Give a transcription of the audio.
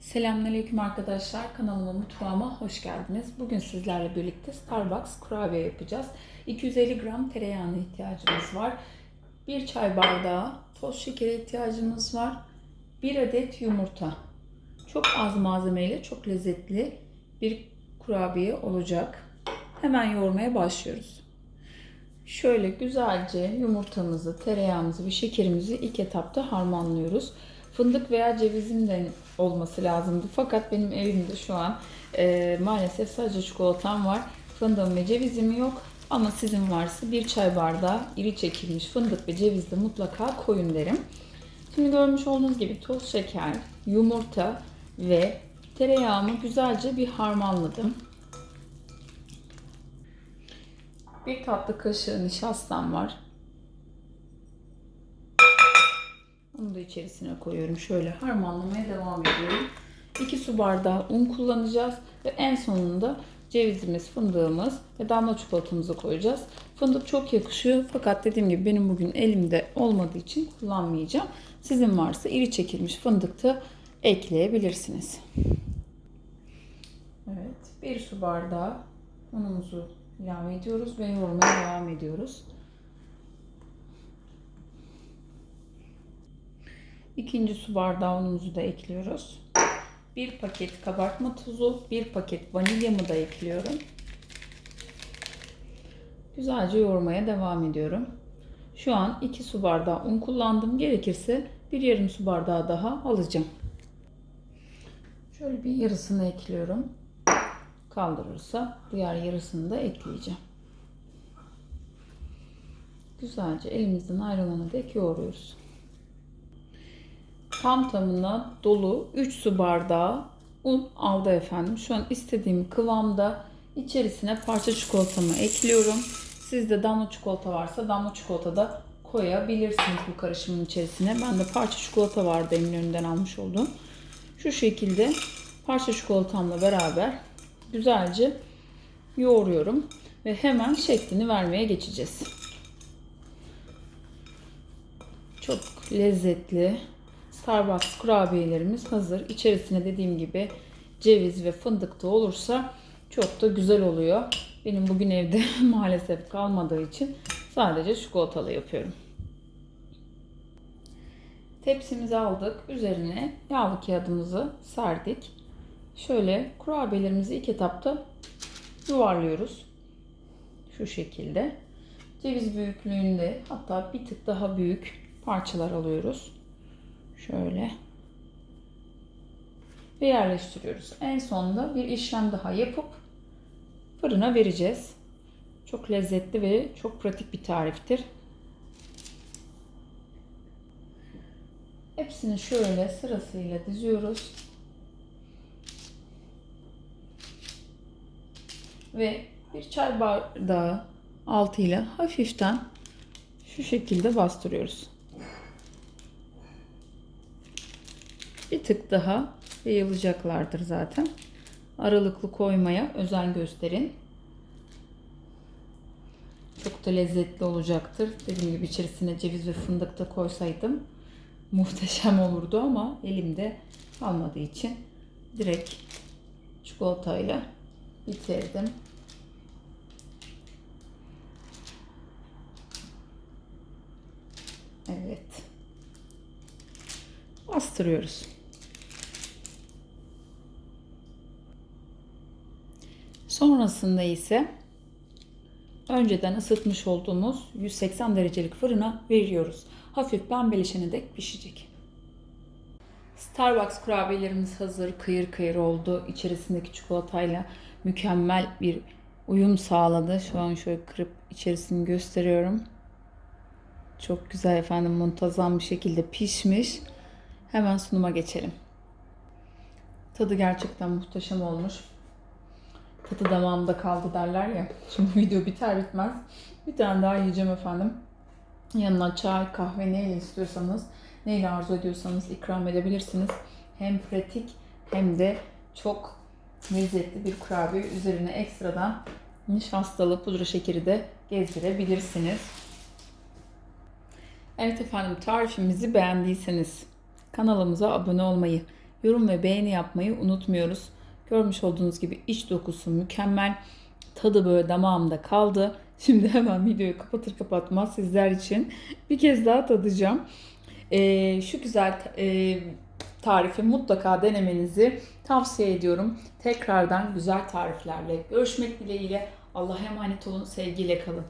Selamünaleyküm arkadaşlar. Kanalıma mutfağıma hoş geldiniz. Bugün sizlerle birlikte Starbucks kurabiye yapacağız. 250 gram tereyağına ihtiyacımız var. 1 çay bardağı toz şekere ihtiyacımız var. 1 adet yumurta. Çok az malzemeyle çok lezzetli bir kurabiye olacak. Hemen yoğurmaya başlıyoruz. Şöyle güzelce yumurtamızı, tereyağımızı ve şekerimizi ilk etapta harmanlıyoruz. Fındık veya cevizin de olması lazımdı. Fakat benim evimde şu an e, maalesef sadece çikolatam var. Fındığım ve cevizim yok. Ama sizin varsa bir çay bardağı iri çekilmiş fındık ve ceviz de mutlaka koyun derim. Şimdi görmüş olduğunuz gibi toz şeker, yumurta ve tereyağımı güzelce bir harmanladım. Bir tatlı kaşığı nişastam var. Da içerisine koyuyorum. Şöyle harmanlamaya devam ediyorum. 2 su bardağı un kullanacağız ve en sonunda cevizimiz, fındığımız ve damla çikolatamızı koyacağız. Fındık çok yakışıyor fakat dediğim gibi benim bugün elimde olmadığı için kullanmayacağım. Sizin varsa iri çekilmiş fındık da ekleyebilirsiniz. Evet, bir su bardağı unumuzu ilave ediyoruz ve yoğurmaya devam ediyoruz. İkinci su bardağı unumuzu da ekliyoruz. Bir paket kabartma tozu, bir paket vanilyamı da ekliyorum. Güzelce yoğurmaya devam ediyorum. Şu an 2 su bardağı un kullandım. Gerekirse bir yarım su bardağı daha alacağım. Şöyle bir yarısını ekliyorum. Kaldırırsa diğer yarısını da ekleyeceğim. Güzelce elimizden ayrılana dek yoğuruyoruz tam tamına dolu 3 su bardağı un aldı efendim. Şu an istediğim kıvamda içerisine parça çikolatamı ekliyorum. Sizde damla çikolata varsa damla çikolata da koyabilirsiniz bu karışımın içerisine. Ben de parça çikolata vardı Eminönü'nden almış olduğum. Şu şekilde parça çikolatamla beraber güzelce yoğuruyorum ve hemen şeklini vermeye geçeceğiz. Çok lezzetli, Starbucks kurabiyelerimiz hazır. İçerisine dediğim gibi ceviz ve fındık da olursa çok da güzel oluyor. Benim bugün evde maalesef kalmadığı için sadece çikolatalı yapıyorum. Tepsimizi aldık. Üzerine yağlı kağıdımızı serdik. Şöyle kurabiyelerimizi ilk etapta yuvarlıyoruz. Şu şekilde. Ceviz büyüklüğünde hatta bir tık daha büyük parçalar alıyoruz. Şöyle. Ve yerleştiriyoruz. En sonunda bir işlem daha yapıp fırına vereceğiz. Çok lezzetli ve çok pratik bir tariftir. Hepsini şöyle sırasıyla diziyoruz. Ve bir çay bardağı altıyla hafiften şu şekilde bastırıyoruz. Bir tık daha yayılacaklardır zaten. Aralıklı koymaya özen gösterin. Çok da lezzetli olacaktır. Dediğim gibi içerisine ceviz ve fındık da koysaydım muhteşem olurdu ama elimde kalmadığı için direkt çikolatayla bitirdim. Evet. Bastırıyoruz. Sonrasında ise önceden ısıtmış olduğumuz 180 derecelik fırına veriyoruz. Hafif pembeleşene dek pişecek. Starbucks kurabiyelerimiz hazır. Kıyır kıyır oldu. İçerisindeki çikolatayla mükemmel bir uyum sağladı. Şu an şöyle kırıp içerisini gösteriyorum. Çok güzel efendim muntazam bir şekilde pişmiş. Hemen sunuma geçelim. Tadı gerçekten muhteşem olmuş. Tadı damağımda kaldı derler ya. Şimdi video biter bitmez bir tane daha yiyeceğim efendim. Yanına çay, kahve neyle istiyorsanız, neyle arzu ediyorsanız ikram edebilirsiniz. Hem pratik hem de çok lezzetli bir kurabiye. Üzerine ekstradan nişastalı pudra şekeri de gezdirebilirsiniz. Evet efendim tarifimizi beğendiyseniz kanalımıza abone olmayı, yorum ve beğeni yapmayı unutmuyoruz. Görmüş olduğunuz gibi iç dokusu mükemmel. Tadı böyle damağımda kaldı. Şimdi hemen videoyu kapatır kapatmaz sizler için bir kez daha tadacağım. Ee, şu güzel e, tarifi mutlaka denemenizi tavsiye ediyorum. Tekrardan güzel tariflerle görüşmek dileğiyle. Allah'a emanet olun. Sevgiyle kalın.